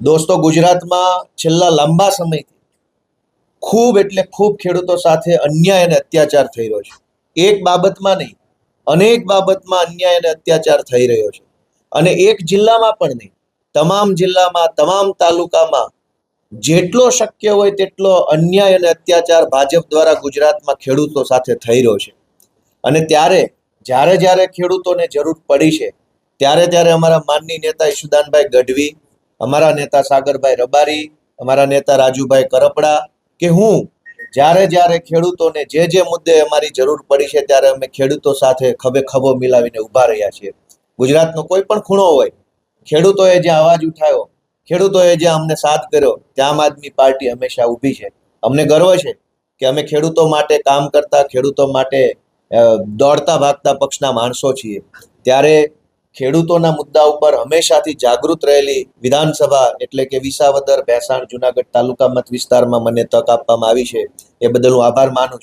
દોસ્તો, ગુજરાતમાં છેલ્લા લાંબા સમયથી ખૂબ એટલે ખૂબ ખેડૂતો સાથે અન્યાય અને અત્યાચાર થઈ રહ્યો છે. એક બાબતમાં નહીં, અનેક બાબતમાં અન્યાય અને અત્યાચાર થઈ રહ્યો છે. અને એક જિલ્લામાં પણ નહીં, તમામ જિલ્લામાં, તમામ તાલુકામાં જેટલો શક્ય હોય તેટલો અન્યાય અને અત્યાચાર ભાજપ દ્વારા ગુજરાતમાં ખેડૂતો સાથે થઈ રહ્યો છે. અને ત્યારે, જ્યારે જ્યારે ખેડૂતોને જરૂર પડી છે, ત્યારે ત્યારે અમારા માનની નેતા ઈશુદાનભાઈ ગઢવી અમારા નેતા સાગરભાઈ રબારી, અમારા નેતા રાજુભાઈ કરપડા કે હું જ્યારે જ્યારે ખેડૂતોને જે જે મુદ્દે અમારી જરૂર પડી છે ત્યારે અમે ખેડૂતો સાથે ખભે ખભો મિલાવીને ઊભા રહ્યા છીએ. ગુજરાતનો કોઈ પણ ખૂણો હોય, ખેડૂતોએ જે અવાજ ઉઠાવ્યો ખેડૂતોએ જે અમને સાથ કર્યો, ત્યાં આમ આદમી પાર્ટી હંમેશા ઊભી છે. અમને ગર્વ છે કે અમે ખેડૂતો માટે કામ કરતા, ખેડૂતો માટે દોડતા ભાગતા પક્ષના માણસો છીએ. ત્યારે ખેડૂતોના મુદ્દા ઉપર હંમેશાથી જાગૃત રહેલી વિધાનસભા એટલે કે વિસાવદર ભેસાણ જુનાગઢ તાલુકા મત વિસ્તારમાં મને તક આપવામાં આવી છે. એ બદલ હું આભાર માનું છું.